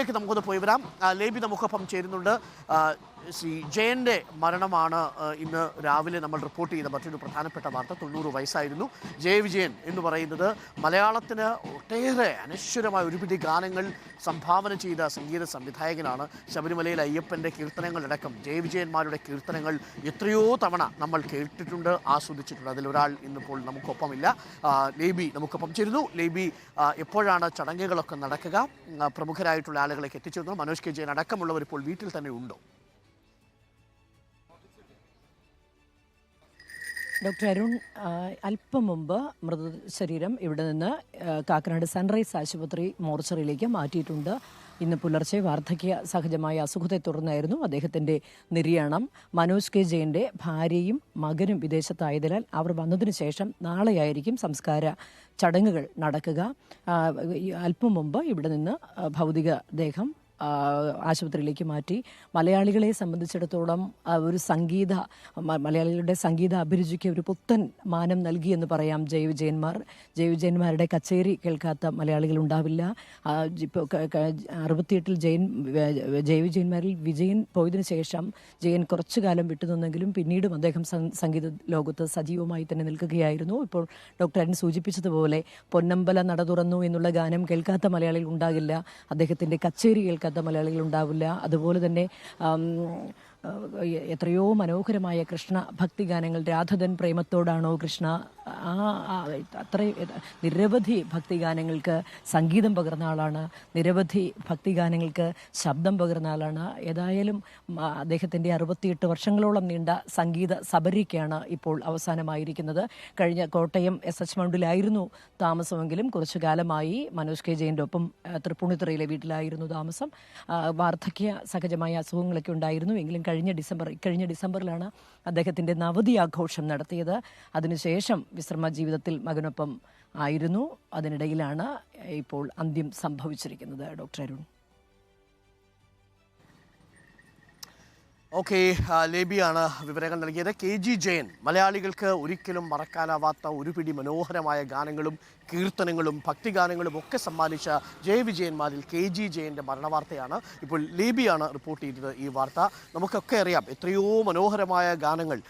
ലേബിയിലേക്ക് നമുക്കൊന്ന് പോയി വരാം. ലേബി നമുക്കൊപ്പം ചേരുന്നുണ്ട്. ശ്രീ ജയന്റെ മരണമാണ് ഇന്ന് രാവിലെ നമ്മൾ റിപ്പോർട്ട് ചെയ്ത മറ്റൊരു പ്രധാനപ്പെട്ട വാർത്ത. തൊണ്ണൂറ് വയസ്സായിരുന്നു. ജയവിജയൻ എന്ന് പറയുന്നത് മലയാളത്തിന് ഒട്ടേറെ അനശ്വരമായ ഒരുപിടി ഗാനങ്ങൾ സംഭാവന ചെയ്ത സംഗീത സംവിധായകനാണ് ശബരിമലയിൽ അയ്യപ്പന്റെ കീർത്തനങ്ങളടക്കം. ജയവിജയന്മാരുടെ കീർത്തനങ്ങൾ എത്രയോ തവണ നമ്മൾ കേട്ടിട്ടുണ്ട് ആസ്വദിച്ചിട്ടുണ്ട്. അതിലൊരാൾ ഇന്നിപ്പോൾ നമുക്കൊപ്പമില്ല. ലേബി നമുക്കൊപ്പം ചേരുന്നു. ലേബി എപ്പോഴാണ് ചടങ്ങുകളൊക്കെ നടക്കുക? പ്രമുഖരായിട്ടുള്ള പ്രമുഖരായിട്ടുള്ള ആളുകളെ എത്തിച്ചേർന്നു മനോജ് കെ. ജയൻ അടക്കമുള്ളവർ ഇപ്പോൾ വീട്ടിൽ തന്നെ ഉണ്ടോ? ഡോക്ടർ അരുൺ അല്പം മുമ്പ് മൃതശരീരം ഇവിടെ നിന്ന് കാക്കനാട് സൺറൈസ് ആശുപത്രി മോർച്ചറിയിലേക്ക് മാറ്റിയിട്ടുണ്ട്. ഇന്ന് പുലർച്ചെ വാർദ്ധക്യ സഹജമായ അസുഖത്തെ തുടർന്നായിരുന്നു അദ്ദേഹത്തിന്റെ നിര്യാണം. മനോജ് കെ. ജയന്റെ ഭാര്യയും മകനും വിദേശത്തായതിനാൽ അവർ വന്നതിനു ശേഷം നാളെയായിരിക്കും സംസ്കാര ചടങ്ങുകൾ നടക്കുക. അല്പം മുമ്പ് ഇവിടെ നിന്ന് ഭൗതിക ദേഹം ആശുപത്രിയിലേക്ക് മാറ്റി. മലയാളികളെ സംബന്ധിച്ചിടത്തോളം ഒരു സംഗീത മലയാളികളുടെ സംഗീത അഭിരുചിക്ക് ഒരു പുത്തൻ മാനം നൽകി എന്ന് പറയാം ജയവിജയന്മാർ. ജയവിജയന്മാരുടെ കച്ചേരി കേൾക്കാത്ത മലയാളികൾ ഉണ്ടാവില്ല. ഇപ്പോൾ അറുപത്തിയെട്ടിൽ ജയൻ ജയവിജയന്മാരിൽ വിജയൻ പോയതിനു ശേഷം ജയൻ കുറച്ചു കാലം വിട്ടുനിന്നെങ്കിലും പിന്നീടും അദ്ദേഹം സംഗീത ലോകത്ത് സജീവമായി തന്നെ നിൽക്കുകയായിരുന്നു. ഇപ്പോൾ ഡോക്ടർ അരുൺ സൂചിപ്പിച്ചതുപോലെ പൊന്നമ്പല നട തുറന്നു എന്നുള്ള ഗാനം കേൾക്കാത്ത മലയാളികൾ ഉണ്ടാകില്ല. അദ്ദേഹത്തിന്റെ കച്ചേരി കേൾക്കാത്ത മലയാളികൾ ഉണ്ടാവില്ല അതുപോലെ തന്നെ എത്രയോ മനോഹരമായ കൃഷ്ണ ഭക്തി ഗാനങ്ങൾ. രാധതൻ പ്രേമത്തോടാണോ കൃഷ്ണ? ആ അത്ര നിരവധി ഭക്തി ഗാനങ്ങൾക്ക് സംഗീതം പകർന്ന ആളാണ്. നിരവധി ഭക്തി ഗാനങ്ങൾക്ക് ശബ്ദം പകർന്ന ആളാണ്. ഏതായാലും അദ്ദേഹത്തിന്റെ അറുപത്തിയെട്ട് വർഷങ്ങളോളം നീണ്ട സംഗീത സബരിക്കാണ് ഇപ്പോൾ അവസാനമായിരിക്കുന്നത്. കഴിഞ്ഞ കോട്ടയം എസ് എച്ച് മൗണ്ടിലായിരുന്നു താമസമെങ്കിലും കുറച്ചു കാലമായി മനോജ് കെ ജയന്റെ ഒപ്പം തൃപ്പൂണിത്തുറയിലെ വീട്ടിലായിരുന്നു താമസം. വാർദ്ധക്യ സഹജമായ അസുഖങ്ങളൊക്കെ ഉണ്ടായിരുന്നു. എങ്കിലും കഴിഞ്ഞ ഡിസംബർ ഇക്കഴിഞ്ഞ ഡിസംബറിലാണ് അദ്ദേഹത്തിന്റെ നവതി ആഘോഷം നടത്തിയത്. അതിനുശേഷം വിശ്രമ ജീവിതത്തിൽ മകനൊപ്പം ആയിരുന്നു. അതിനിടയിലാണ് ഇപ്പോൾ അന്ത്യം സംഭവിച്ചിരിക്കുന്നത്. ഡോക്ടർ അരുൺ. ഓക്കെ ലേബിയാണ് വിവരങ്ങൾ നൽകിയത്. കെ ജി ജയൻ മലയാളികൾക്ക് ഒരിക്കലും മറക്കാനാവാത്ത ഒരു പിടി മനോഹരമായ ഗാനങ്ങളും കീർത്തനങ്ങളും ഭക്തിഗാനങ്ങളും ഒക്കെ സമ്മാനിച്ച ജയവിജയന്മാരിൽ കെ ജി ജയന്റെ മരണവാർത്തയാണ് ഇപ്പോൾ ലേബിയാണ് റിപ്പോർട്ട് ചെയ്തത് ഈ വാർത്ത. നമുക്കൊക്കെ അറിയാം എത്രയോ മനോഹരമായ ഗാനങ്ങൾ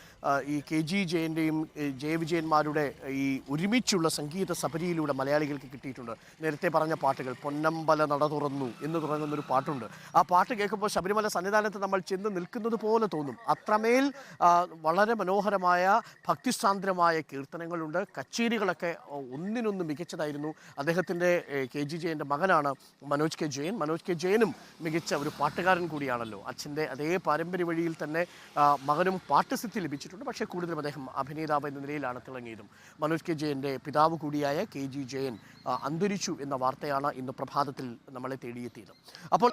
ഈ കെ ജി ജയന്റെയും ജയവിജയന്മാരുടെ ഈ ഒരുമിച്ചുള്ള സംഗീത സബരിയിലൂടെ മലയാളികൾക്ക് കിട്ടിയിട്ടുണ്ട്. നേരത്തെ പറഞ്ഞ പാട്ടുകൾ പൊന്നമ്പല നട തുറന്നു എന്ന് തുടങ്ങുന്നൊരു പാട്ടുണ്ട്. ആ പാട്ട് കേൾക്കുമ്പോൾ ശബരിമല സന്നിധാനത്ത് നമ്മൾ ചെന്ന് നിൽക്കുന്നത് പോലെ തോന്നും. അത്രമേൽ വളരെ മനോഹരമായ ഭക്തിസാന്ദ്രമായ കീർത്തനങ്ങളുണ്ട്. കച്ചേരികളൊക്കെ ഒന്നിനൊന്ന് മികച്ചതായിരുന്നു. അദ്ദേഹത്തിന്റെ കെ ജി ജയന്റെ മകനാണ് മനോജ് കെ ജയൻ. മനോജ് കെ ജയനും മികച്ച ഒരു പാട്ടുകാരൻ കൂടിയാണല്ലോ. അച്ഛന്റെ അതേ പാരമ്പര്യ വഴിയിൽ തന്നെ മകനും പാട്ടുസിദ്ധി ലഭിച്ചിട്ടുണ്ട്. പക്ഷേ കൂടുതലും അദ്ദേഹം അഭിനേതാവ് എന്ന നിലയിലാണ് തിളങ്ങിയതും. മനോജ് കെ ജയന്റെ പിതാവ് കൂടിയായ കെ ജി ജയൻ അന്തരിച്ചു എന്ന വാർത്തയാണ് ഇന്ന് പ്രഭാതത്തിൽ നമ്മളെ തേടിയെത്തിയത്. അപ്പോൾ